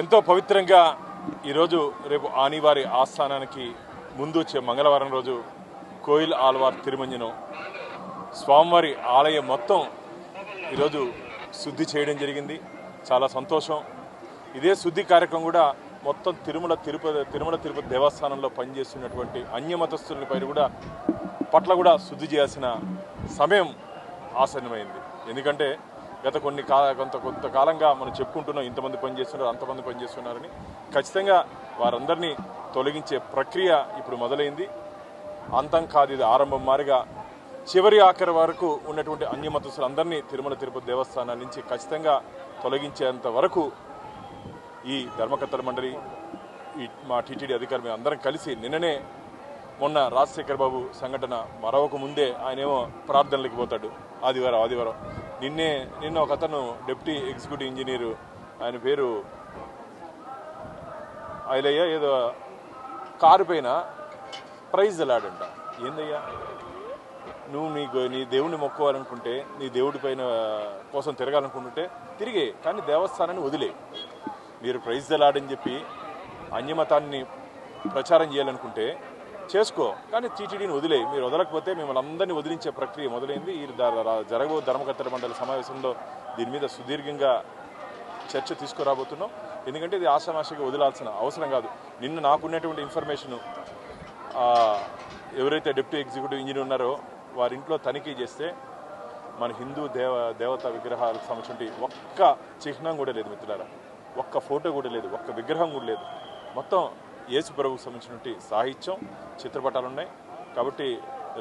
ఎంతో పవిత్రంగా ఈరోజు రేపు ఆనివారి ఆస్థానానికి ముందు వచ్చే మంగళవారం రోజు కోయిల్ ఆల్వార్ తిరుమంజనం స్వామివారి ఆలయం మొత్తం ఈరోజు శుద్ధి చేయడం జరిగింది. చాలా సంతోషం. ఇదే శుద్ధి కార్యక్రమం కూడా మొత్తం తిరుమల తిరుపతి తిరుమల తిరుపతి దేవస్థానంలో పనిచేస్తున్నటువంటి అన్యమతస్థుల పైన కూడా పట్ల కూడా శుద్ధి చేయాల్సిన సమయం ఆసన్నమైంది. ఎందుకంటే గత కొన్ని కాల కొంత కొంతకాలంగా మనం చెప్పుకుంటున్నాం ఇంతమంది పనిచేస్తున్నారు అంతమంది పనిచేస్తున్నారని. ఖచ్చితంగా వారందరినీ తొలగించే ప్రక్రియ ఇప్పుడు మొదలైంది. అంతం కాదు ఇది ఆరంభం మారిగా చివరి ఆఖరి వరకు ఉన్నటువంటి అన్యమతస్తులందరినీ తిరుమల తిరుపతి దేవస్థానం నుంచి ఖచ్చితంగా తొలగించేంత వరకు ఈ ధర్మకర్తల మండలి ఈ మా టీటీడీ అధికారులు మేము అందరం కలిసి నిన్ననే మొన్న రాజశేఖర్ బాబు సంఘటన మరొక ముందే ఆయనేమో ప్రార్థనలకు పోతాడు ఆదివారం ఆదివారం. నిన్నే నిన్న ఒక అతను డిప్యూటీ ఎగ్జిక్యూటివ్ ఇంజనీరు ఆయన పేరు అయిలయ్య ఏదో కారు పైన ప్రైజ్ ఎలాడంట ఏందయ్యా? నువ్వు నీ నీ దేవుణ్ణి మొక్కోవాలనుకుంటే నీ దేవుడి పైన కోసం తిరగాలనుకుంటుంటే తిరిగే కానీ దేవస్థానాన్ని వదిలే. మీరు ప్రైజ్ దలాడని చెప్పి అన్యమతాన్ని ప్రచారం చేయాలనుకుంటే చేసుకో. కానీ టీటీడీని వదిలే మీరు వదలకపోతే మిమ్మల్ని అందరినీ వదిలించే ప్రక్రియ మొదలైంది. ఈ జరగబో ధర్మకర్తల మండలి సమావేశంలో దీని మీద సుదీర్ఘంగా చర్చ తీసుకురాబోతున్నాం. ఎందుకంటే ఇది ఆషామాషిగా వదిలాల్సిన అవసరం కాదు. నిన్న నాకున్నటువంటి ఇన్ఫర్మేషను ఎవరైతే డిప్యూటీ ఎగ్జిక్యూటివ్ ఇంజనీర్ ఉన్నారో వారి ఇంట్లో తనిఖీ చేస్తే మన హిందూ దేవ దేవతా విగ్రహాలకు సంబంధించి ఒక్క చిహ్నం కూడా లేదు మిత్రులారా. ఒక్క ఫోటో కూడా లేదు. ఒక్క విగ్రహం కూడా లేదు. మొత్తం యేసుప్రభుకు సంబంధించినటువంటి సాహిత్యం చిత్రపటాలు ఉన్నాయి కాబట్టి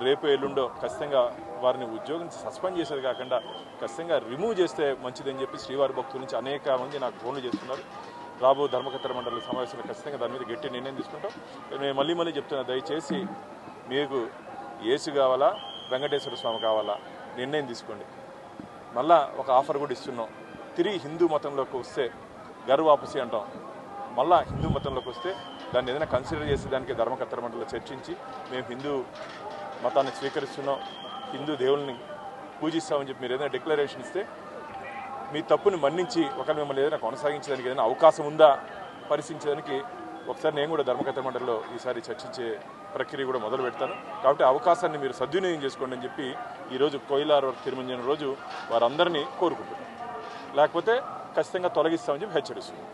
రేపు ఎల్లుండో ఖచ్చితంగా వారిని ఉద్యోగం సస్పెండ్ చేసేది కాకుండా ఖచ్చితంగా రిమూవ్ చేస్తే మంచిదని చెప్పి శ్రీవారి భక్తుల నుంచి అనేక మంది నాకు ఫోన్లు చేస్తున్నారు. రాబో ధర్మకర్తల మండలి సమావేశంలో ఖచ్చితంగా దాని మీద గట్టి నిర్ణయం తీసుకుంటాం. నేను మళ్ళీ మళ్ళీ చెప్తున్నా దయచేసి మీకు ఏసు కావాలా వెంకటేశ్వర స్వామి కావాలా నిర్ణయం తీసుకోండి. మళ్ళా ఒక ఆఫర్ కూడా ఇస్తున్నాం. తిరిగి హిందూ మతంలోకి వస్తే గర్వాపసి అంటాం. మళ్ళా హిందూ మతంలోకి వస్తే దాన్ని ఏదైనా కన్సిడర్ చేసి దానికి ధర్మకర్తల మండలిలో చర్చించి మేము హిందూ మతాన్ని స్వీకరిస్తున్నాం హిందూ దేవుల్ని పూజిస్తామని చెప్పి మీరు ఏదైనా డిక్లరేషన్ ఇస్తే మీ తప్పుని మన్నించి ఒకరు మిమ్మల్ని ఏదైనా కొనసాగించడానికి ఏదైనా అవకాశం ఉందా పరిశీలించడానికి ఒకసారి నేను కూడా ధర్మకర్త మండలిలో ఈసారి చర్చించే ప్రక్రియ కూడా మొదలు పెడతాను. కాబట్టి అవకాశాన్ని మీరు సద్వినియోగం చేసుకోండి అని చెప్పి ఈరోజు కోయిలార్ తిరుమంజన రోజు వారందరినీ కోరుకుంటున్నాను. లేకపోతే ఖచ్చితంగా తొలగిస్తామని చెప్పి హెచ్చరిస్తున్నాను.